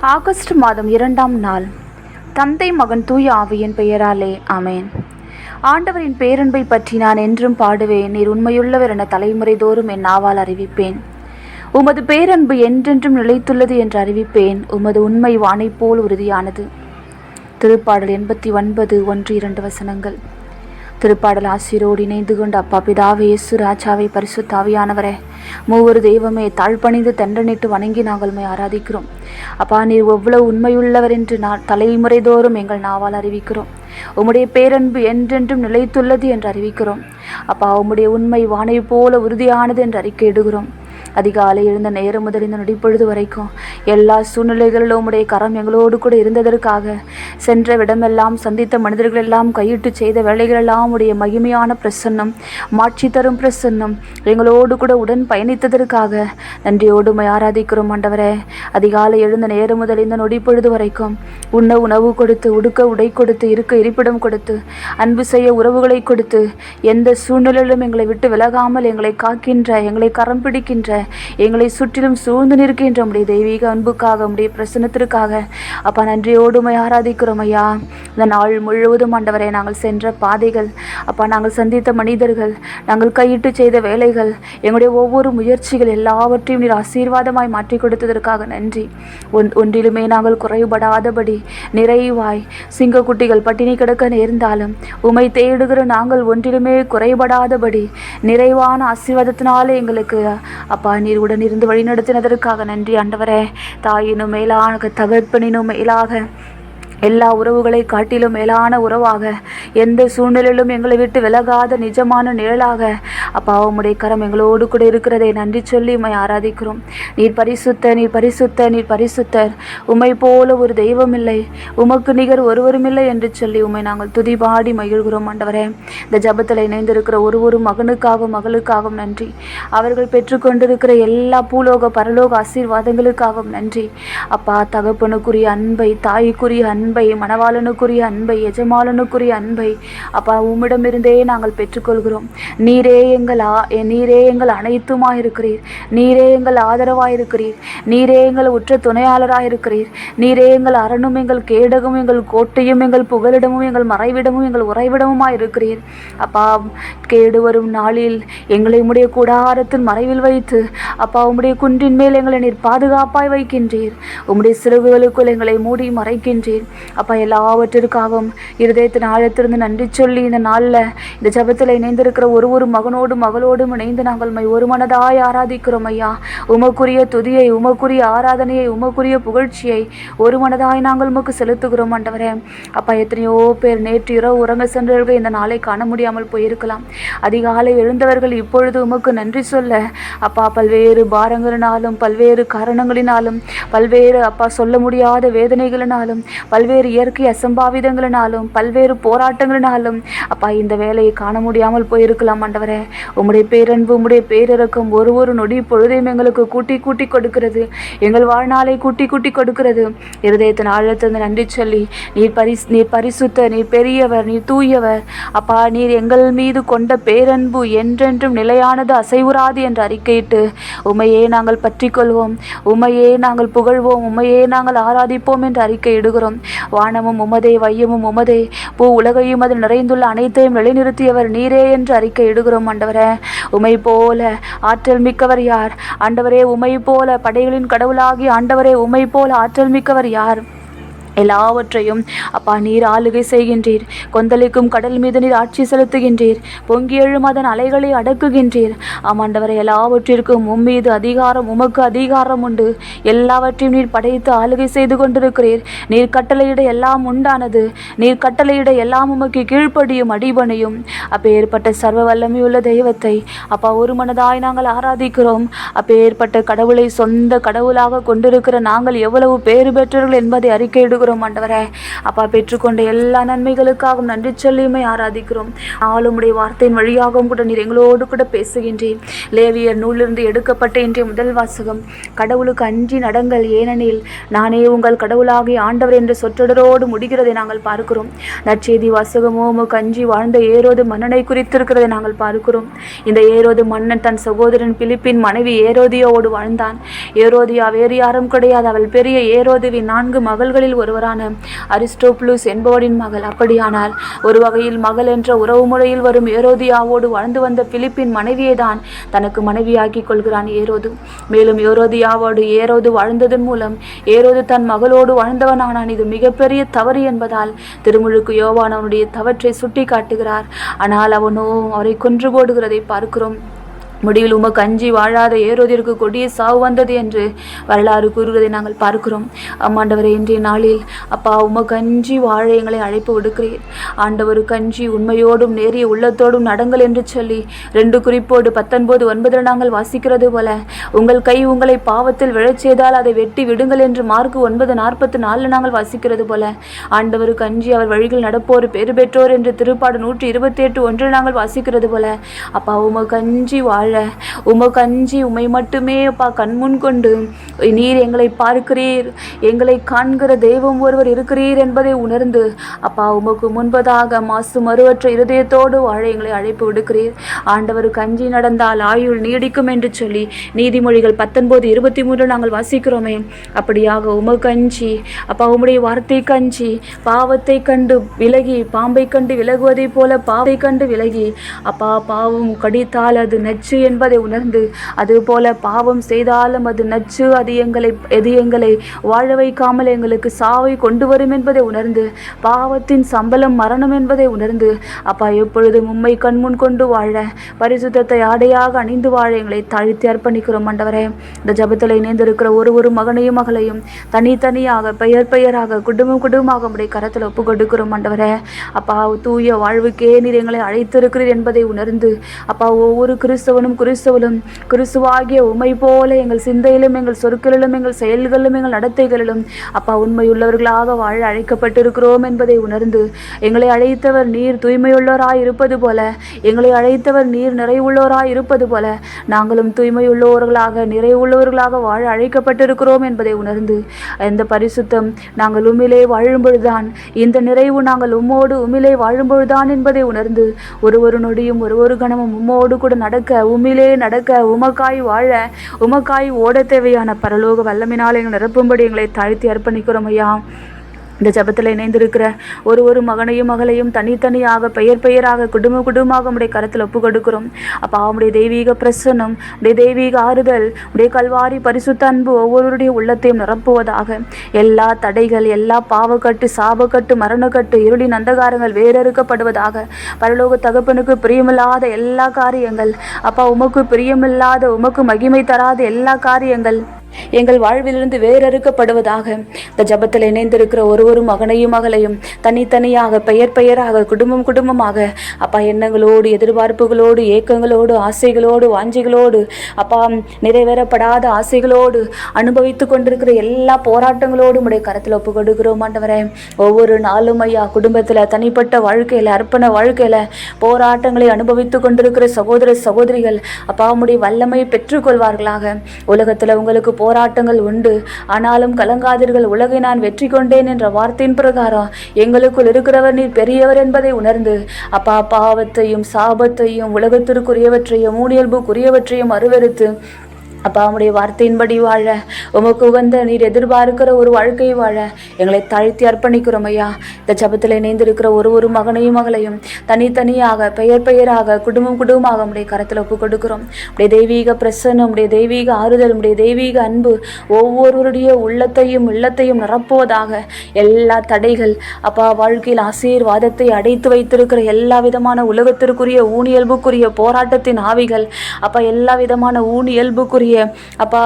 August மாதம் இரண்டாம் நாள். தந்தை மகன் தூய ஆவியின் பெயராலே ஆமேன். ஆண்டவரின் பேரன்பை பற்றி நான் என்றும் பாடுவேன். நீர் உண்மையுள்ளவர் என தலைமுறை தோறும் என் நாவால் அறிவிப்பேன். உமது பேரன்பு என்றென்றும் நிலைத்துள்ளது என்று அறிவிப்பேன். உமது உண்மை வானைப் போல் உறுதியானது. திருப்பாடல் எண்பத்தி ஒன்பது ஒன்று இரண்டு வசனங்கள். திருப்பாடல் ஆசிரோடு இணைந்து கொண்ட அப்பா பிதாவே இயேசு ராஜாவை பரிசுத்தாவியானவரே மூவர் தெய்வமே தாழ்பணிந்து தண்டனிட்டு வணங்கி நாங்கள் உம்மை ஆராதிக்கிறோம். அப்பா நீர் எவ்வளவு உண்மையுள்ளவர் என்று நான் தலைமுறை தோறும் எங்கள் நாவால் அறிவிக்கிறோம். உம்முடைய பேரன்பு என்றென்றும் நிலைத்துள்ளது என்று அறிவிக்கிறோம். அப்பா உம்முடைய உண்மை வானை போல உறுதியானது என்று அறிக்கை இடுகிறோம். அதிகாலை எழுந்த நேரம் முதல் இந்த நொடிப்பொழுது வரைக்கும் எல்லா சூழ்நிலைகளிலும் உடைய கரம் எங்களோடு கூட இருந்ததற்காக சென்ற விடமெல்லாம் சந்தித்த மனிதர்கள் எல்லாம் கையிட்டு செய்த வேலைகளெல்லாம் உடைய மகிமையான பிரசன்னம் மாட்சி தரும் பிரசன்னம் எங்களோடு கூட உடன் பயணித்ததற்காக நன்றியோடு உம்மை ஆராதிக்கிறோம் ஆண்டவரே. அதிகாலை எழுந்த நேரம் முதல் இந்த நொடிப்பொழுது வரைக்கும் உண்ண உணவு கொடுத்து உடுக்க உடை கொடுத்து இருக்க இருப்பிடம் கொடுத்து அன்பு செய்ய உறவுகளை கொடுத்து எந்த சூழ்நிலையிலும் எங்களை விட்டு விலகாமல் எங்களை காக்கின்ற எங்களை கரம் பிடிக்கின்ற எங்களை சுற்றிலும் சூழ்ந்து நிற்கின்ற உடைய தெய்வீக அன்புக்காக உடைய பிரசனத்திற்காக அப்பா நன்றியோடு ஆராதிக்கிறோம் ஐயா. இந்த நாள் முழுவதும் ஆண்டவரை நாங்கள் சென்ற பாதைகள் அப்பா நாங்கள் சந்தித்த மனிதர்கள் நாங்கள் கையிட்டு செய்த வேலைகள் எங்களுடைய ஒவ்வொரு முயற்சிகள் எல்லாவற்றையும் நீர் ஆசீர்வாதமாய் மாற்றி கொடுத்ததற்காக நன்றி. ஒன் ஒன்றிலுமே நாங்கள் குறைபடாதபடி நிறைவாய் சிங்கக்குட்டிகள் பட்டினி கிடக்க நேர்ந்தாலும் உமை தேடுகிற நாங்கள் ஒன்றிலுமே குறைபடாதபடி நிறைவான ஆசீர்வாதத்தினாலே எங்களுக்கு அப்பா நீர் உடன் இருந்து வழி நடத்தினதற்காக நன்றி ஆண்டவரே. தாயினும் மேலாக தகப்பனினும் மேலாக எல்லா உறவுகளை காட்டிலும் மேலான உறவாக. எந்த சூழ்நிலையிலும் எங்களை விட்டு விலகாத நிஜமான நிழலாக. அப்பா உம்முடைய கரம் எங்களோடு கூட இருக்கிறதை நன்றி சொல்லி உம்மை ஆராதிக்கிறோம். நீர் பரிசுத்த நீர் பரிசுத்த நீர் பரிசுத்தர். உம்மை போல ஒரு தெய்வம் இல்லை உமக்கு நிகர் ஒருவருமில்லை என்று சொல்லி உம்மை நாங்கள் துதிபாடி மகிழ்கிறோம் ஆண்டவரே. இந்த ஜபத்தில் இணைந்திருக்கிற ஒரு ஒரு மகனுக்காகவும் மகளுக்காகவும் நன்றி. அவர்கள் பெற்றுக்கொண்டிருக்கிற எல்லா பூலோக பரலோக ஆசீர்வாதங்களுக்காகவும் நன்றி. அப்பா தகப்பனுக்குரிய அன்பை தாய்க்குரிய அன்பை அன்பை மணவாளனுக்குரிய அன்பை எஜமாலனுக்குரிய அன்பை அப்பா உம்மிடமிருந்தே நாங்கள் பெற்றுக்கொள்கிறோம். நீரே எங்கள் ஆ நீரே எங்கள் அனைத்துமாய் இருக்கிறீர் நீரே எங்கள் ஆதரவாக இருக்கிறீர் நீரே எங்கள் உற்ற துணையாளராக இருக்கிறீர் நீரே எங்கள் அரணும் எங்கள் கேடகம் எங்கள் கோட்டையும் எங்கள் புகலிடமும் எங்கள் மறைவிடமும் எங்கள் உறைவிடமுமாக இருக்கிறீர் அப்பா கேடு வரும் நாளில் எங்களை உடைய கூடாரத்தின் மறைவில் வைத்து அப்பா உம்முடைய குன்றின் மேல் எங்களை நீர் பாதுகாப்பாய் வைக்கின்றீர். உம்முடைய சிறுவுகளுக்குள் எங்களை மூடி மறைக்கின்றீர். அப்பா எல்லாவற்றிற்காகவும் இருதயத்தின் ஆழத்திலிருந்து நன்றி சொல்லி இந்த நாளில் இந்த ஜபத்தில் இணைந்திருக்கிற ஒரு ஒரு மகனோடும் மகளோடும் இணைந்து நாங்கள் மை ஒரு மனதாய் ஆராதிக்கிறோம் ஐயா. உமக்குரிய துதியை உமக்குரிய ஆராதனையை உமக்குரிய புகழ்ச்சியை ஒரு மனதாய் நாங்கள் உமக்கு செலுத்துகிறோம் ஆண்டவரே. அப்பா எத்தனையோ பேர் நேற்று இரவு உறங்க சென்றவர்கள் இந்த நாளை காண முடியாமல் போயிருக்கலாம். அதிகாலை எழுந்தவர்கள் இப்பொழுது உமக்கு நன்றி சொல்ல அப்பா பல்வேறு பாரங்களினாலும் பல்வேறு காரணங்களினாலும் பல்வேறு அப்பா சொல்ல முடியாத வேதனைகளினாலும் பல்வேறு பல்வேறு இயற்கை அசம்பாவிதங்களினாலும் பல்வேறு போராட்டங்களினாலும் அப்பா இந்த வேலையை காண முடியாமல் போயிருக்கலாம் ஆண்டவரே. உம்முடைய பேரன்பு உம்முடைய பேரிறக்கம் ஒரு ஒரு நொடி பொழுதையும் எங்களுக்கு கூட்டி கூட்டி கொடுக்கிறது. எங்கள் வாழ்நாளை கூட்டி கூட்டி கொடுக்கிறது. இருதயத்தின் ஆழத்திலிருந்து நன்றி சொல்லி நீர் பரிஸ் நீர் பரிசுத்த நீர் பெரியவர் நீர் தூயவர். அப்பா நீர் எங்கள் மீது கொண்ட பேரன்பு என்றென்றும் நிலையானது அசைவுறாது என்று அறிக்கையிட்டு உமையே நாங்கள் பற்றி கொள்வோம் உமையே நாங்கள் புகழ்வோம். உமையே நாங்கள் ஆராதிப்போம் என்று அறிக்கை இடுகிறோம் வானமும் உமதே வையமும் உமதே பூ உலகையும் அதில் நிறைந்துள்ள அனைத்தையும் நிலைநிறுத்தியவர் நீரே என்று அறிக்கை இடுகிறோம் ஆண்டவரே. உமை போல ஆற்றல் மிக்கவர் யார்? ஆண்டவரே உமை போல படைகளின் கடவுளாகி ஆண்டவரே உமை போல ஆற்றல் மிக்கவர் யார்? எல்லாவற்றையும் அப்பா நீர் ஆளுகை செய்கின்றீர். கொந்தளிக்கும் கடல் மீது நீர் ஆட்சி செலுத்துகின்றீர். பொங்கி எழும் அதன் அலைகளை அடக்குகின்றீர். ஆமாண்டவரை எல்லாவற்றிற்கும் உம்மீது அதிகாரம் உமக்கு அதிகாரம் உண்டு. எல்லாவற்றையும் நீர் படைத்து ஆளுகை செய்து கொண்டிருக்கிறீர். நீர் கட்டளையிட எல்லாம் உண்டானது. நீர் கட்டளையிட எல்லாம் உமக்கு கீழ்ப்படியும் அடிபணியும். அப்பேற்பட்ட சர்வ வல்லமையுள்ள தெய்வத்தை அப்பா ஒரு மனதாய் நாங்கள் ஆராதிக்கிறோம். அப்பேற்பட்ட கடவுளை சொந்த கடவுளாக கொண்டிருக்கிற நாங்கள் எவ்வளவு பேறு பெற்றவர்கள் என்பதை அறிக்கையிடுகிறோம். கொடுக்கிறோம் ஆண்டவரே. அப்பா பெற்றுக்கொண்ட எல்லா நன்மைகளுக்காகவும் நன்றி சொல்லியுமே ஆராதிக்கிறோம். ஆளுமுடைய வார்த்தையின் வழியாகவும் கூட நீர் எங்களோடு கூட பேசுகின்றேன் லேவியர் நூலிருந்து எடுக்கப்பட்ட இன்றைய முதல் வாசகம். கடவுளுக்கு அன்றி நடங்கள் ஏனெனில் நானே உங்கள் கடவுளாகி ஆண்டவர் என்ற சொற்றொடரோடு முடிகிறதை நாங்கள் பார்க்கிறோம். நற்செய்தி வாசகமோ உமக்கு அஞ்சி வாழ்ந்த ஏரோது மன்னனை குறித்திருக்கிறதை நாங்கள் பார்க்கிறோம். இந்த ஏரோது மன்னன் தன் சகோதரன் பிலிப்பின் மனைவி ஏரோதியோடு வாழ்ந்தான். ஏரோதியா வேறு யாரும் கிடையாது. அவள் பெரிய ஏரோதுவின் நான்கு மகள்களில் ஒருவர் ஒருவரான அரிஸ்டோப்ளூஸ் என்பவரின் மகள். அப்படியானால் ஒரு வகையில் மகள் என்ற உறவு முறையில் வரும் ஏரோதியாவோடு வாழ்ந்து வந்த பிலிப்பின் மனைவியை தான் தனக்கு மனைவியாக்கிக் கொள்கிறான் ஏரோது. மேலும் ஏரோதியாவோடு ஏரோது வாழ்ந்ததன் மூலம் ஏரோது தன் மகளோடு வாழ்ந்தவனானான். இது மிகப்பெரிய தவறு என்பதால் திருமுழுக்கு யோவான் அவனுடைய தவற்றை சுட்டி காட்டுகிறார் ஆனால் அவனோ அவரை கொன்று போடுகிறதை பார்க்கிறோம். முடிவில் உமக்கு அஞ்சி வாழாத ஏரோதிற்கு கொடிய சாவு வந்தது என்று வரலாறு கூறுவதை நாங்கள் பார்க்கிறோம். அம்மாண்டவரை இன்றைய நாளில் அப்பா உமக்கு அஞ்சி வாழ எங்களை அழைப்பு விடுக்கிறேன் ஆண்டவருக்கு அஞ்சி உண்மையோடும் நேரிய உள்ளத்தோடும் நடங்கள் என்று சொல்லி ரெண்டு குறிப்போடு பத்தொன்பது ஒன்பதில் நாங்கள் வாசிக்கிறது போல உங்கள் கை உங்களை பாவத்தில் விழச் செய்தால் அதை வெட்டி விடுங்கள் என்று மார்க்கு ஒன்பது நாற்பத்தி நாலில் நாங்கள் வாசிக்கிறது போல ஆண்டவருக்கு அஞ்சி அவர் வழிகள் நடப்போர் பேறு பெற்றோர் என்று திருப்பாடு நூற்றி இருபத்தி எட்டு ஒன்றில் நாங்கள் வாசிக்கிறது போல அப்பா உமக்கு அஞ்சி வாழ உமக்கு அஞ்சி உமை மட்டுமே அப்பா கண்முன் கொண்டு. நீர் எங்களை பார்க்கிறீர். எங்களை காண்கிற தெய்வம் ஒருவர் இருக்கிறீர் என்பதை உணர்ந்து அப்பா உமக்கு முன்பதாக மாசு மறுவற்ற இருதயத்தோடு வாழ எங்களை அழைப்பு விடுக்கிறீர். ஆண்டவர் கஞ்சி நடந்தால் ஆயுள் நீடிக்கும் என்று சொல்லி நீதிமொழிகள் பத்தொன்பது இருபத்தி மூன்று நாங்கள் வாசிக்கிறோமே. அப்படியாக உமக்கு அஞ்சி அப்பா உம்முடைய வார்த்தை கஞ்சி பாவத்தை கண்டு விலகி பாம்பை கண்டு விலகுவதைப் போல பாவை கண்டு விலகி அப்பா பாவம் கடித்தால் அது நச்சு என்பதை உணர்ந்து அதுபோல பாவம் செய்தாலும் அது நச்சு அது எங்களை எது எங்களை வாழ வைக்காமல் எங்களுக்கு சாவை கொண்டு வரும் என்பதை உணர்ந்து பாவத்தின் சம்பளம் மரணம் என்பதை உணர்ந்து அப்பா எப்பொழுதும் உம்மை கண்முன் கொண்டு வாழ பரிசுத்தத்தை ஆடையாக அணிந்து வாழ எங்களை தாழ்த்தி அர்ப்பணிக்கிறோம் ஆண்டவரே. இந்த ஜபத்தில் இணைந்திருக்கிற ஒரு ஒரு மகனையும் மகளையும் தனித்தனியாக பெயர் பெயராக குடும்பம் குடும்பமாக உடைய கரத்தில் ஒப்பு கொடுக்கிறோம் ஆண்டவரே. அப்பா தூய வாழ்வுக்கே நீர் எங்களை அழைத்திருக்கிறீர் என்பதை உணர்ந்து அப்பா ஒவ்வொரு கிறிஸ்தவனும் குறிசுவலும் கிறிஸ்துவாகிய உமை போல எங்கள் சிந்தையிலும் எங்கள் சொற்களிலும் எங்கள் செயல்களிலும் எங்கள் நடத்தைகளிலும் அப்பா உண்மையுள்ளவர்களாக வாழ அழைக்கப்பட்டிருக்கிறோம் என்பதை உணர்ந்து எங்களை அழைத்தவர் நீர் தூய்மையுள்ளவராய் இருப்பது போல எங்களை அழைத்தவர் நீர் நிறைவுள்ளவராய் இருப்பது போல நாங்களும் தூய்மையுள்ளவர்களாக நிறைவுள்ளவர்களாக வாழ அழைக்கப்பட்டிருக்கிறோம் என்பதை உணர்ந்து இந்த பரிசுத்தம் நாங்கள் உண்மையிலே வாழும்பொழுதுதான் இந்த நிறைவு நாங்கள் உம்மோடு உண்மையிலே வாழும்பொழுதுதான் என்பதை உணர்ந்து ஒரு ஒரு நொடியும் ஒரு ஒரு கணமும் உம்மோடு கூட நடக்க உம்மிலே நடக்க உமக்காய் வாழ உமக்காய் ஓட தேவையான பரலோக வல்லமினால் எங்கள் நிரப்பும்படி எங்களை தாழ்த்தி அர்ப்பணிக்கிறோம் ஐயா. இந்த ஜபத்தில் இணைந்திருக்கிற ஒரு ஒரு மகனையும் மகளையும் தனித்தனியாக பெயர் பெயராக குடும்ப குடும்பமாக உடைய கரத்தில் ஒப்பு கொடுக்கிறோம் அப்பா உடைய தெய்வீக பிரசன்னம் உடைய தெய்வீக ஆறுதல் உடைய கல்வாரி பரிசுத்த அன்பு ஒவ்வொருடைய உள்ளத்தையும் நிரப்புவதாக. எல்லா தடைகள் எல்லா பாவக்கட்டு சாபக்கட்டு மரணக்கட்டு இருளின் அந்தகாரங்கள் வேறறுக்கப்படுவதாக பரலோக தகப்பனுக்கு பிரியமில்லாத எல்லா காரியங்கள் அப்பா உமக்கு பிரியமில்லாத உமக்கு மகிமை தராத எல்லா காரியங்கள் எங்கள் வாழ்விலிருந்து வேறறுக்கப்படுவதாக. இந்த ஜபத்தில் இணைந்திருக்கிற ஒரு ஒரு மகனையும் மகளையும் தனித்தனியாக பெயர் பெயராக குடும்பம் குடும்பமாக அப்பா எண்ணங்களோடு எதிர்பார்ப்புகளோடு ஏக்கங்களோடு ஆசைகளோடு வாஞ்சிகளோடு அப்பா நிறைவேறப்படாத ஆசைகளோடு அனுபவித்து கொண்டிருக்கிற எல்லா போராட்டங்களோடும் உடைய கரத்தில் ஒப்பு கொடுக்கிறோம் ஆண்டவரே. ஒவ்வொரு நாளும் ஐயா குடும்பத்தில் தனிப்பட்ட வாழ்க்கையில் அர்ப்பண வாழ்க்கையில் போராட்டங்களை அனுபவித்து கொண்டிருக்கிற சகோதர சகோதரிகள் அப்பா உடைய வல்லமை பெற்றுக்கொள்வார்களாக. உலகத்தில் உங்களுக்கு போராட்டங்கள் உண்டு. ஆனாலும் கலங்காதீர்கள். உலகை நான் வெற்றி கொண்டேன் என்ற வார்த்தையின் பிரகாரம் எங்களுக்குள் இருக்கிறவர் நீர் பெரியவர் என்பதை உணர்ந்து அப்பா பாவத்தையும் சாபத்தையும் உலகத்திற்குரியவற்றையும் ஊனியல்புக்குரியவற்றையும் அருவெடுத்து அப்பா உம்முடைய வார்த்தையின்படி வாழ. உமக்கு உகந்த நீர் எதிர்பார்க்கிற ஒரு வாழ்க்கையை வாழ. எங்களை தாழ்த்தி அர்ப்பணிக்கிறோம் ஐயா. இந்த ஜபத்தில் இணைந்திருக்கிற ஒரு ஒரு மகனையும் மகளையும் தனித்தனியாக பெயர் பெயராக குடும்பம் குடும்பமாக உடைய கரத்தில் ஒப்பு கொடுக்கிறோம். உடைய தெய்வீக பிரசன்னம் உடைய தெய்வீக ஆறுதல் உடைய தெய்வீக அன்பு ஒவ்வொருவருடைய உள்ளத்தையும் உள்ளத்தையும் நிரப்புவதாக எல்லா தடைகள் அப்பா வாழ்க்கையில் ஆசீர்வாதத்தை அடைத்து வைத்திருக்கிற எல்லா விதமான உலகத்திற்குரிய ஊனியல்புக்குரிய போராட்டத்தின் ஆவிகள் அப்பா எல்லா விதமான ஊனியல்புக்குரிய உம்முடைய அப்பா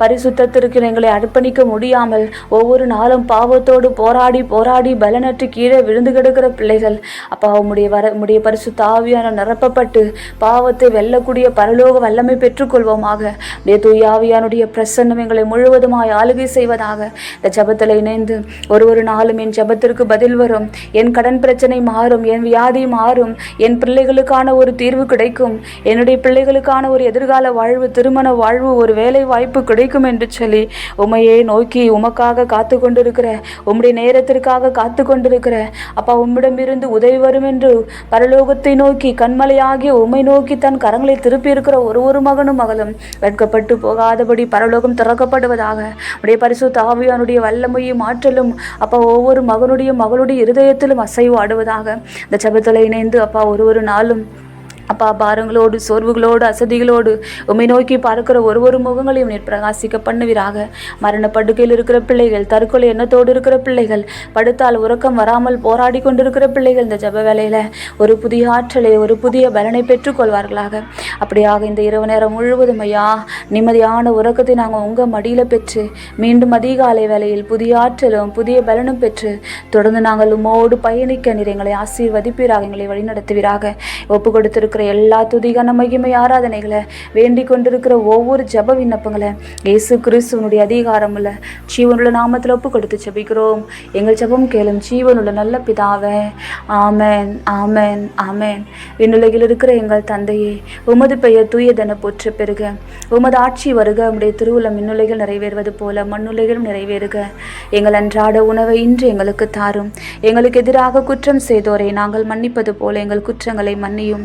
பரிசுத்திற்கு எங்களை அர்ப்பணிக்க முடியாமல் ஒவ்வொரு நாளும் பாவத்தோடு போராடி போராடி பலனற்று கீழே விழுந்து கிடக்கிற பிள்ளைகள் அப்பா உம்முடைய வர உம்முடைய பரிசுத்த தாவியான நிரப்பப்பட்டு பாவத்தை வெல்லக்கூடிய பரலோக வல்லமை பெற்றுக்கொள்வோமாக. உடைய தூய பிரசன்னம் எங்களை முழுவதுமாய் ஆளுகை செய்வதாக. இந்த ஜெபத்தில் இணைந்து ஒரு ஒரு நாளும் என் ஜெபத்திற்கு பதில் வரும். என் கடன் பிரச்சனை மாறும். என் வியாதி மாறும். என் பிள்ளைகளுக்கான ஒரு தீர்வு கிடைக்கும். என்னுடைய பிள்ளைகளுக்கான ஒரு எதிர்கால வாழ்வு திருமண வாழ்வு ஒரு வேலை வாய்ப்பு கிடைக்கும் என்று சொல்லி உமையே நோக்கி உமக்காக காத்து கொண்டிருக்கிற உம்முடைய நேரத்திற்காக காத்து கொண்டிருக்கிற அப்பா உம்மிடமிருந்து உதவி வரும் என்று பரலோகத்தை நோக்கி கண்மலையாகிய உமை நோக்கி தன் கரங்களை திருப்பி இருக்கிற ஒரு ஒரு மகனும் மகளும் வெட்கப்பட்டு போகாதபடி பரலோகம் திறக்கப்படுவதாக. உடைய பரிசுத்த ஆவியானுடைய வல்லமையும் ஆற்றலும் அப்பா ஒவ்வொரு மகனுடைய மகளுடைய இருதயத்திலும் அசைவு ஆடுவதாக. இந்த ஜெபத்தில் இணைந்து அப்பா ஒரு ஒரு நாளும் அப்பா பாரங்களோடு சோர்வுகளோடு அசதிகளோடு உண்மை நோக்கி பார்க்கிற ஒரு ஒரு முகங்களையும் நீர் பிரகாசிக்க பண்ணுவீராக. மரண படுக்கையில் இருக்கிற பிள்ளைகள் தற்கொலை எண்ணத்தோடு இருக்கிற பிள்ளைகள் படுத்தால் உறக்கம் வராமல் போராடி கொண்டிருக்கிற பிள்ளைகள் இந்த ஜெப வேலையில் ஒரு புதிய ஆற்றலை ஒரு புதிய பலனை பெற்றுக்கொள்வார்களாக அப்படியாக இந்த இரவு நேரம் முழுவதும் ஐயா நிம்மதியான உறக்கத்தை நாங்கள் உங்கள் மடியில் பெற்று மீண்டும் அதிகாலை வேலையில் புதிய ஆற்றலும் புதிய பலனும் பெற்று தொடர்ந்து நாங்கள் உம்மோடு பயணிக்க நீர் எங்களை ஆசீர்வதிப்பீராக எங்களை வழிநடத்துவீராக. ஒப்பு கொண்டிருக்கிற எல்லா துதிகான மகிமை ஆராதனைகளை வேண்டி கொண்டிருக்கிற ஒவ்வொரு ஜெப விண்ணப்பங்களை இயேசு கிறிஸ்துவனுடைய அதிகாரமுள்ள ஜீவனுள்ள நாமத்தில் ஒப்பு கொடுத்து ஜெபிக்கிறோம். எங்கள் ஜபம் கேளும் ஜீவனுள்ள நல்ல பிதாவே ஆமேன் ஆமேன் ஆமேன். விண்ணுலகில் இருக்கிற எங்கள் தந்தையே உமது பெயர் தூயதென போற்ற பெறுக உமது ஆட்சி வருக உடைய திருவுள்ள மின்னுலைகள் நிறைவேறுவது போல மண்ணுலைகளும் நிறைவேறுக. எங்கள் அன்றாட உணவை இன்று எங்களுக்கு தாரும். எங்களுக்கு எதிராக குற்றம் செய்தோரை நாங்கள் மன்னிப்பது போல எங்கள் குற்றங்களை மன்னியும்.